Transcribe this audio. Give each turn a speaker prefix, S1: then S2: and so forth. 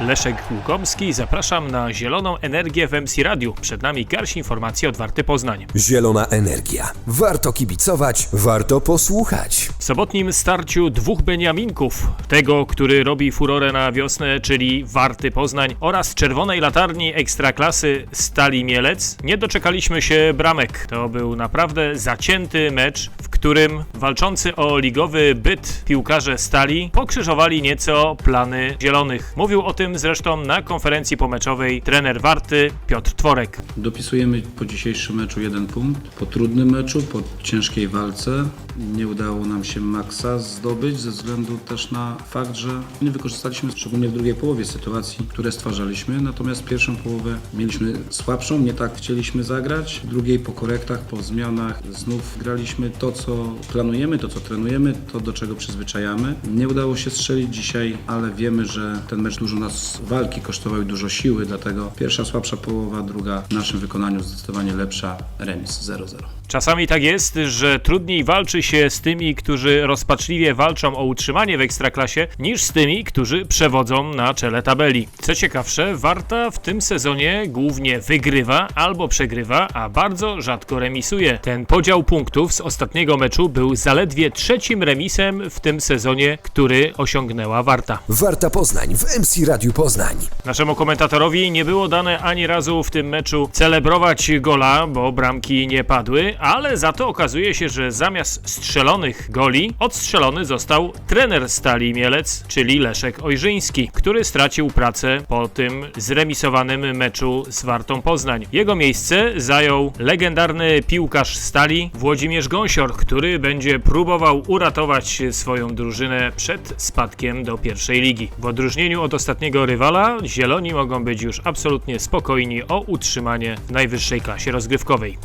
S1: Leszek Głogowski, zapraszam na Zieloną Energię w MC Radiu. Przed nami garść informacji od Warty Poznań.
S2: Zielona energia. Warto kibicować, warto posłuchać.
S1: W sobotnim starciu dwóch Beniaminków, tego, który robi furorę na wiosnę, czyli Warty Poznań oraz czerwonej latarni ekstraklasy Stali Mielec, nie doczekaliśmy się bramek. To był naprawdę zacięty mecz, w którym walczący o ligowy byt piłkarze Stali pokrzyżowali nieco plany zielonych. Mówił o tym zresztą na konferencji pomeczowej trener Warty Piotr Tworek.
S3: Dopisujemy po dzisiejszym meczu jeden punkt. Po trudnym meczu, po ciężkiej walce nie udało nam się maksa zdobyć ze względu też na fakt, że nie wykorzystaliśmy szczególnie w drugiej połowie sytuacji, które stwarzaliśmy. Natomiast pierwszą połowę mieliśmy słabszą, nie tak chcieliśmy zagrać. W drugiej po korektach, po zmianach znów graliśmy to, planujemy, to, co trenujemy, to, do czego przyzwyczajamy. Nie udało się strzelić dzisiaj, ale wiemy, że ten mecz dużo nas walki kosztował i dużo siły, dlatego pierwsza słabsza połowa, druga w naszym wykonaniu zdecydowanie lepsza, remis 0-0.
S1: Czasami tak jest, że trudniej walczy się z tymi, którzy rozpaczliwie walczą o utrzymanie w ekstraklasie, niż z tymi, którzy przewodzą na czele tabeli. Co ciekawsze, Warta w tym sezonie głównie wygrywa albo przegrywa, a bardzo rzadko remisuje. Ten podział punktów z ostatniego meczu był zaledwie trzecim remisem w tym sezonie, który osiągnęła Warta.
S2: Warta Poznań w MC Radiu Poznań.
S1: Naszemu komentatorowi nie było dane ani razu w tym meczu celebrować gola, bo bramki nie padły, ale za to okazuje się, że zamiast strzelonych goli odstrzelony został trener Stali Mielec, czyli Leszek Ojrzyński, który stracił pracę po tym zremisowanym meczu z Wartą Poznań. Jego miejsce zajął legendarny piłkarz Stali Włodzimierz Gąsior, który będzie próbował uratować swoją drużynę przed spadkiem do pierwszej ligi. W odróżnieniu od ostatniego rywala, Zieloni mogą być już absolutnie spokojni o utrzymanie w najwyższej klasie rozgrywkowej.